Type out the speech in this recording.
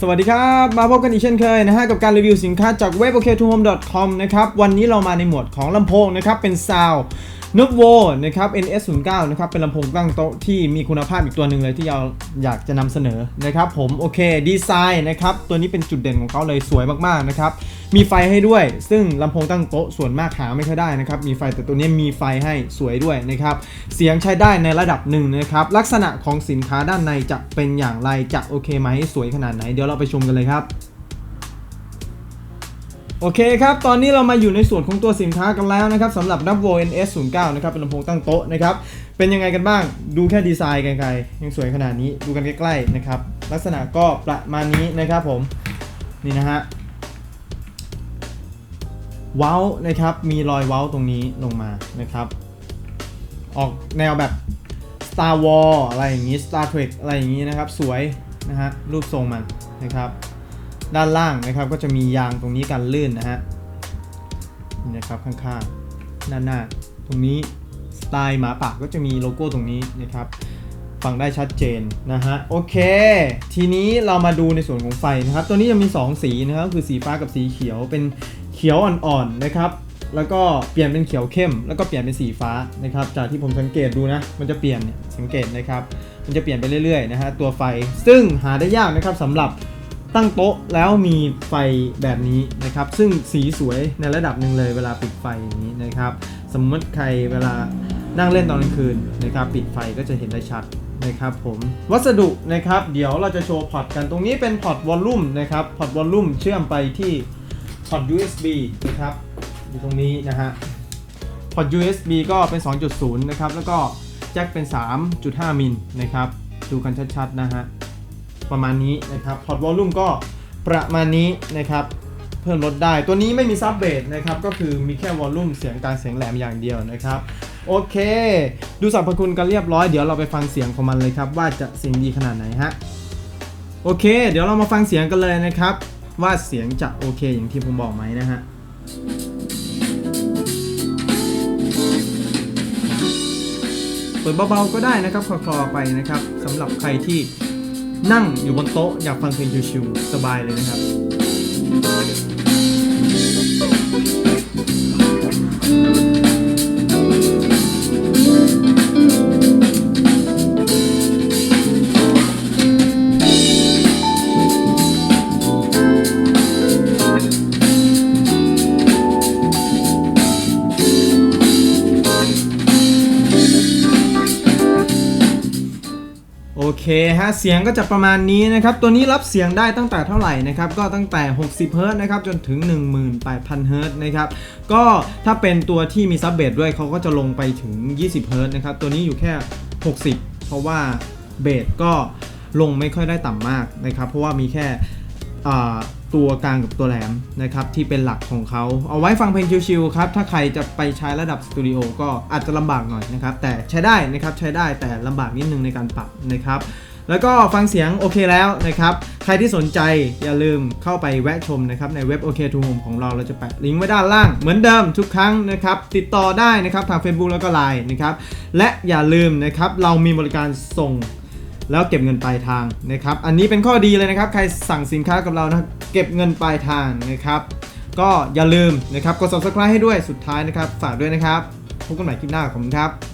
สวัสดีครับ มาพบกันอีกเช่นเคยนะฮะกับการรีวิวสินค้าจากเว็บ o k t o h o m e c o m นะครับ วันนี้เรามาในหมวดของลำโพงนะครับ เป็นซาว n o v o นะครับ NS09 นะครับ เป็นลำโพงตั้งโต๊ะที่มีคุณภาพอีกตัวหนึ่งเลยที่เราอยากจะนำเสนอนะครับผม โอเค ดีไซน์นะครับ ตัวนี้เป็นจุดเด่นของเขาเลยสวยมาก ๆ นะครับ มีไฟให้ด้วย ซึ่งลำโพงตั้งโต๊ะส่วนมากหาไม่ค่อยได้นะครับ มีไฟแต่ตัวนี้มีไฟให้สวยด้วยนะครับ เสียงใช้ได้ในระดับหนึ่งนะครับ ลักษณะของสินค้าด้านในจะเป็นอย่างไร จะโอเคไหม สวยขนาดไหน เดี๋ยวเราไปชมกันเลยครับ โอเคครับ ตอนนี้เรามาอยู่ในส่วนของตัวสินค้ากันแล้วนะครับสำหรับ n a v o NS09 นะครับเป็นลำโพงตั้งโต๊ะนะครับ เป็นยังไงกันบ้าง ดูแค่ดีไซน์ไกลๆ ยังสวยขนาดนี้ ดูกันใกล้ๆนะครับ ลักษณะก็ประมาณนี้นะครับผม นี่นะฮะ เว้านะครับ มีรอยเว้าตรงนี้ลงมานะครับ ออกแนวแบบ Star War อะไรอย่างนี้ Star Trek อะไรอย่างนี้นะครับ สวยนะฮะ รูปทรงมันนะครับ ด้านล่างนะครับก็จะมียางตรงนี้กันลื่นนะฮะนี่นะครับข้างๆด้านหน้า ตรงนี้สไตล์หมาป่าก็จะมีโลโก้ตรงนี้นะครับฟังได้ชัดเจนนะฮะโอเค ทีนี้เรามาดูในส่วนของไฟนะครับ ตัวนี้จะมี 2 สีนะครับคือสีฟ้ากับสีเขียวเป็นเขียวอ่อนๆนะครับ แล้วก็เปลี่ยนเป็นเขียวเข้ม แล้วก็เปลี่ยนเป็นสีฟ้านะครับ จากที่ผมสังเกตดูนะ มันจะเปลี่ยนสังเกตนะครับ มันจะเปลี่ยนไปเรื่อยๆนะฮะตัวไฟซึ่งหาได้ยากนะครับสำหรับ ตั้งโต๊ะแล้วมีไฟแบบนี้นะครับ ซึ่งสีสวยในระดับหนึ่งเลยเวลาปิดไฟอย่างนี้นะครับ สมมติใครเวลานั่งเล่นตอนกลางคืนนะครับปิดไฟก็จะเห็นได้ชัดนะครับผมวัสดุนะครับ เดี๋ยวเราจะโชว์พอร์ตกันตรงนี้เป็นพอร์ตวอลลุ่มนะครับพอร์ตวอลลุ่มเชื่อมไปที่พอร์ต USB นะครับอยู่ตรงนี้นะฮะพอร์ต USB ก็เป็น 2.0 นะครับ แล้วก็แจ็คเป็น 3.5 มิลนะครับ ดูกันชัดๆ นะฮะ ประมาณนี้นะครับพอร์ตวอลลุ่มก็ประมาณนี้นะครับเพิ่มลดได้ตัวนี้ไม่มีซับเบสนะครับก็คือมีแค่วอลลุ่มเสียงกลางเสียงแหลมอย่างเดียวนะครับโอเค ดูสรรพคุณกันเรียบร้อยเดี๋ยวเราไปฟังเสียงของมันเลยครับ ว่าจะเสียงดีขนาดไหนฮะโอเค เดี๋ยวเรามาฟังเสียงกันเลยนะครับ ว่าเสียงจะโอเคอย่างที่ผมบอกไหมนะฮะเปิดเบาๆก็ได้นะครับคลอๆไปนะครับสำหรับใครที่ นั่งอยู่บนโต๊ะอยากฟังเพลงชิวๆสบายเลยนะครับ เคฮะเสียงก็จะประมาณนี้นะครับตัวนี้รับเสียงได้ตั้งแต่เท่าไหร่นะครับก็ตั้งแต่ 60เฮิรต์นะครับจนถึง 18,000เฮิรต์นะครับก็ถ้าเป็นตัวที่มีซับเบสด้วยเขาก็จะลงไปถึง 20เฮิรต์นะครับตัวนี้อยู่แค่ 60 เพราะว่าเบสก็ลงไม่ค่อยได้ต่ำมากนะครับเพราะว่ามีแค่ ตัวกลางกับตัวแหลมนะครับที่เป็นหลักของเขา เอาไว้ฟังเพลงชิวๆครับ ถ้าใครจะไปใช้ระดับสตูดิโอก็อาจจะลำบากหน่อยนะครับ แต่ใช้ได้นะครับใช้ได้แต่ลำบากนิดนึงในการปรับนะครับ แล้วก็ฟังเสียงโอเคแล้วนะครับ ใครที่สนใจอย่าลืมเข้าไปแวะชมนะครับ ในเว็บ OK to Home ของเราเราจะแปะลิงก์ไว้ด้านล่าง เหมือนเดิมทุกครั้งนะครับ ติดต่อได้นะครับทาง Facebook แล้วก็ Line นะครับและอย่าลืมนะครับเรามีบริการส่งแล้วเก็บเงินปลายทางนะครับ อันนี้เป็นข้อดีเลยนะครับ ใครสั่งสินค้ากับเรานะ เก็บเงินปลายทางนะครับ ก็อย่าลืมนะครับกด subscribe ให้ด้วยสุดท้ายนะครับ ฝากด้วยนะครับพบกันใหม่คลิปหน้าขอบคุณครับ